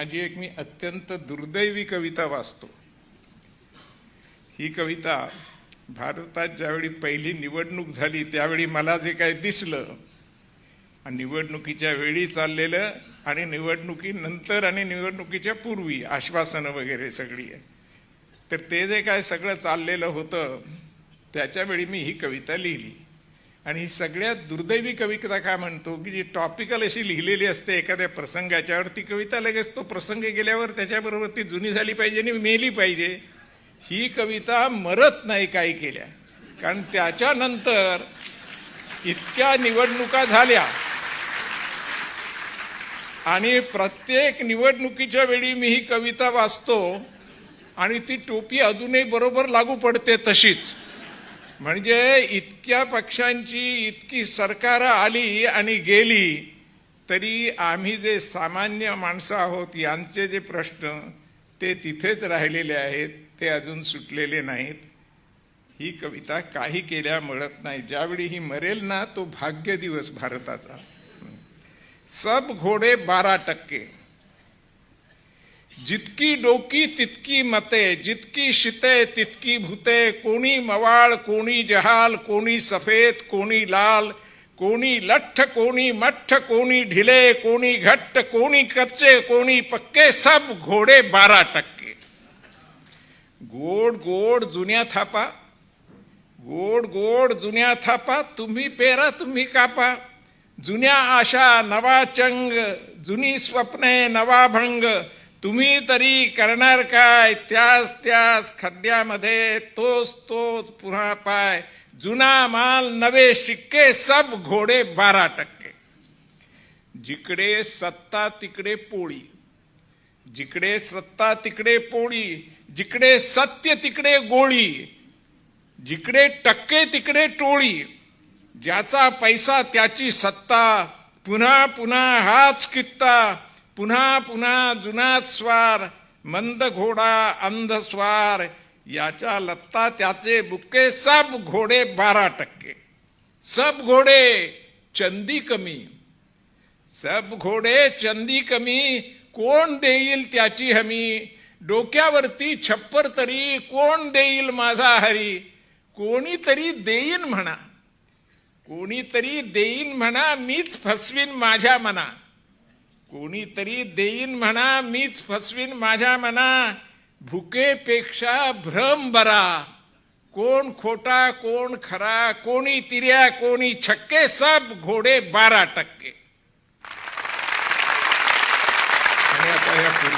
माझी एक मी अत्यंत दुर्दैवी कविता वाचतो. ही कविता भारतात ज्यावेळी पहिली निवडणूक झाली त्यावेळी मला जे काय दिसलं आणि निवडणुकीच्या वेळी चाललेलं आणि निवडणुकीनंतर आणि निवडणुकीच्या पूर्वी आश्वासनं वगैरे सगळी. आहे तर ते जे काय सगळं चाललेलं होतं त्याच्यावेळी मी ही कविता लिहिली. आणि ही सगळ्यात दुर्दैवी कविता काय म्हणतो की जी टॉपिकल अशी लिहिलेली असते एखाद्या प्रसंगाच्यावर ती कविता लगेच तो प्रसंग गेल्यावर त्याच्याबरोबर ती जुनी झाली पाहिजे आणि मेली पाहिजे. ही कविता मरत नाही काही केल्या. कारण त्याच्यानंतर इतक्या निवडणुका झाल्या. आणि प्रत्येक निवडणुकीच्या वेळी मी ही कविता वाचतो आणि ती टोपी अजूनही बरोबर लागू पडते तशीच. म्हणजे इतक्या पक्षांची इतकी सरकार आली आणि गेली तरी आम्ही जे सामान्य माणसं आहोत यांचे जे प्रश्न ते तिथेच राहिलेले आहेत ते अजून सुटलेले नाहीत. ही कविता काही केल्या मिळत नाही. ज्यावेळी ही मरेल ना तो भाग्य दिवस भारताचा. सब घोडे बारा टक्के. जितकी डोकी तितकी मते, जितकी शिते तितकी भूते, कोणी मवाळ, कोणी जहाल, कोणी सफ़ेद, कोणी लाल, कोणी लठ्ठ कोणी मठ्ठ कोणी ढिले, कोणी घट्ट कोणी कच्चे, कोणी पक्के, सब घोडे बारा टक्के. गोड गोड जुनिया थापा, गोड गोड जुनिया थापा, तुम्ही पेरा, तुम्ही कापा. जुन्या आशा, नवा चंग, जुनी स्वप्ने, नवा भंग तुम्ही तरी करणार काय? त्याच त्याच खड्ड्यामध्ये तोच तोच पुन्हा पाय. जुना माल नवे शिक्के सब घोडे बारा टक्के. जिकडे सत्ता तिकडे पोळी. जिकडे सत्ता तिकडे पोळी. जिकडे सत्य तिकडे गोळी. जिकडे टक्के तिकडे टोळी. ज्याचा पैसा त्याची सत्ता. पुन्हा पुन्हा हाच कित्ता. पुन्हा पुन्हा जुनाच स्वार मंद घोडा अंध स्वार याच्या लत्ता त्याचे बुक्के सब घोडे बारा टक्के. सब घोडे चंदी कमी. सब घोडे चंदी कमी कोण देईल त्याची हमी? डोक्यावरती छप्पर तरी कोण देईल माझा हरी? कोणीतरी देईन म्हणा. कोणीतरी देईन म्हणा मीच फसवीन माझ्या मना. कोणीतरी देईन म्हणा मीच फसवीन माझ्या मना. भुकेपेक्षा भ्रम बरा. कोण खोटा कोण खरा कोणी तिर्या कोणी छक्के सब घोडे बारा टक्के. आणि आता या पूर्व